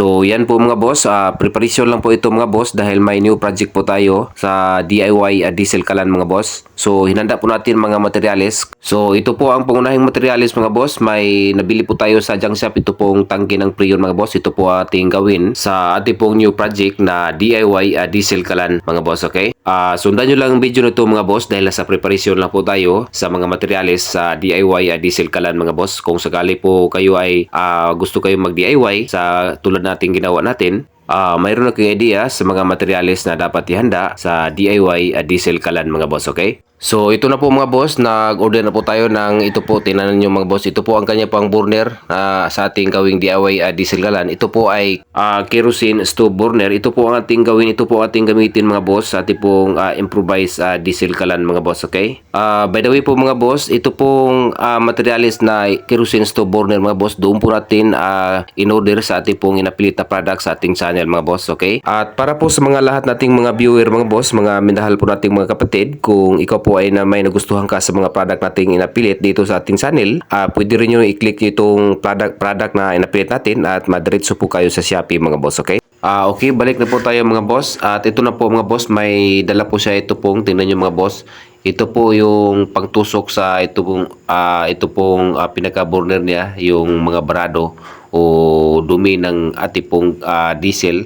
So yan po mga boss, ah, preparation lang po ito mga boss dahil may new project po tayo sa DIY ah, diesel kalan mga boss. So hinanda po natin mga materyales. So ito po ang pangunahing materyales mga boss. May nabili po tayo sa junk. Ito pong tangke ng Prion mga boss. Ito po ating gawin sa ating pong new project na DIY ah, diesel kalan mga boss. Okay? Ah, sundan nyo lang ang video na ito mga boss dahil sa preparation lang po tayo sa mga materyales sa DIY ah, diesel kalan mga boss. Kung sakali po kayo ay ah, gusto kayo mag-DIY sa tulad nating ginawa natin, Ah, mayroon na kayong idea sa mga materyales na dapat ihanda sa DIY at diesel kalan mga boss, okay? So ito na po mga boss, nag-order na po tayo ng ito po, tinanan nyo mga boss, ito po ang kanya pang burner ah, sa ating gawing DIY at diesel kalan. Ito po ay ah, kerosene stove burner. Ito po ang ating gawin, ito po ating gamitin mga boss sa ating pong ah, improvised ah, diesel kalan mga boss, okay? Ah, by the way po mga boss, ito pong ah, materials na kerosene stove burner mga boss, doon po natin ah, in-order sa ating pong inapilit na product sa ating channel mga boss, okay? At para po sa mga lahat nating mga viewer mga boss, mga minahal po nating mga kapatid, kung ikaw po ay na may nagustuhan ka sa mga product nating inapilit dito sa ating channel, ah, pwede rin nyo i-click itong product, product na inapilit natin at madiretso po kayo sa Shopee mga boss, okay? Ah, okay, balik na po tayo mga boss. At ito na po mga boss, may dala po siya ito pong, tingnan nyo mga boss. Ito po yung pangtusok sa ito pong, ah, ito pong ah, pinaka-burner niya, yung mga barado o dumi ng ati pong ah, diesel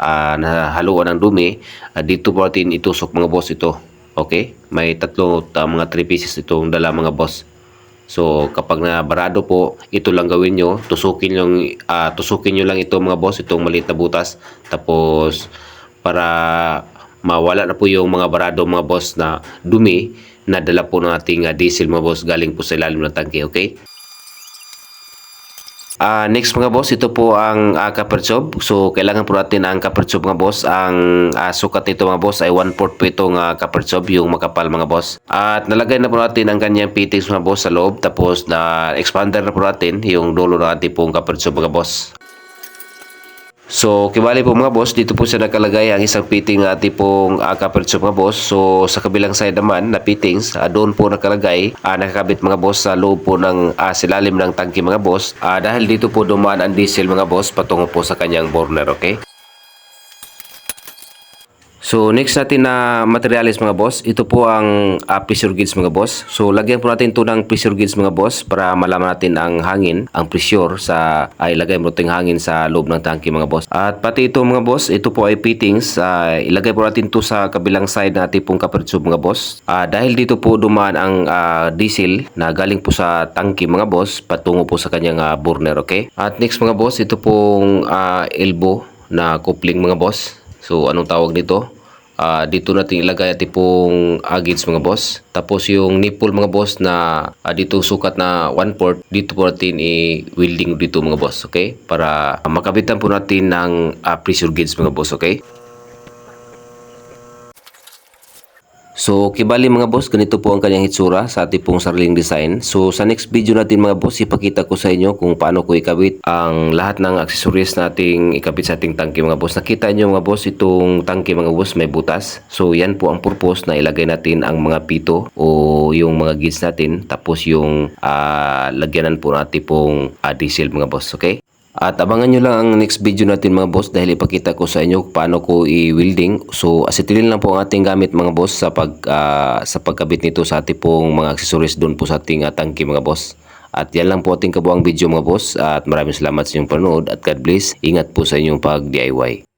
ah, na haluan ng dumi. Ah, dito po natin itusok mga boss ito. Okay? May tatlo, ah, mga 3 pieces itong dala mga boss. So kapag na barado po, ito lang gawin nyo. Tusukin yung ah, tusukin nyo lang ito mga boss, itong maliit na butas. Tapos para mawala na po yung mga barado mga boss na dumi na dala po ng ating ah, diesel mga boss galing po sa ilalim ng tangke, okay? Ah, next mga boss, ito po ang uh, copper tube. So, kailangan po natin ang copper tube mga boss. Ang ah, sukat nito mga boss ay 1/4 po itong uh, copper tube, yung makapal mga boss. At nalagay na po natin ang kanyang fittings mga boss sa loob. Tapos na expander na po natin yung dulo ng ating pong copper tube mga boss. So, kibali po mga boss, dito po siya nakalagay ang isang fitting na ating pong uh, copper tube mga boss. So, sa kabilang side naman na fittings, ah, doon po nakalagay, uh, nakakabit mga boss sa loob po ng uh, silalim ng tangke mga boss. Ah, dahil dito po dumaan ang diesel mga boss patungo po sa kanyang burner, okay? So next natin na materials mga boss, ito po ang uh, pressure gauge mga boss. So lagyan po natin ito ng pressure gauge mga boss para malaman natin ang hangin, ang pressure sa ay ilagay mo itong hangin sa loob ng tangke mga boss. At pati ito mga boss, ito po ay fittings, uh, ilagay po natin ito sa kabilang side na ating pong copper tube mga boss. Uh, dahil dito po dumaan ang uh, diesel na galing po sa tangke mga boss patungo po sa kanyang uh, burner, okay? At next mga boss, ito pong uh, elbow na coupling mga boss. So anong tawag dito? Ah, dito natin ilagay at pong agits mga boss. Tapos yung nipple mga boss na ah, dito sukat na 1 port, dito po natin i-welding dito mga boss, okay? Para makabitan po natin ng ah, pressure gauge mga boss, okay? So, kibali mga boss, ganito po ang kanyang hitsura sa ating pong sariling design. So, sa next video natin mga boss, ipakita ko sa inyo kung paano ko ikabit ang lahat ng accessories nating ikabit sa ating tangke mga boss. Nakita nyo mga boss, itong tangke mga boss may butas. So, yan po ang purpose na ilagay natin ang mga pito o yung mga gauge natin. Tapos yung ah, lagyanan po natin pong ah, diesel mga boss, okay? At abangan nyo lang ang next video natin mga boss dahil ipakita ko sa inyo paano ko i-welding. So acetylen lang po ang ating gamit mga boss sa pag ah, sa pagkabit nito sa ating pong mga accessories doon po sa ating uh, tangke mga boss. At yan lang po ating kabuang video mga boss at maraming salamat sa inyong panonood at God bless. Ingat po sa inyong pag DIY.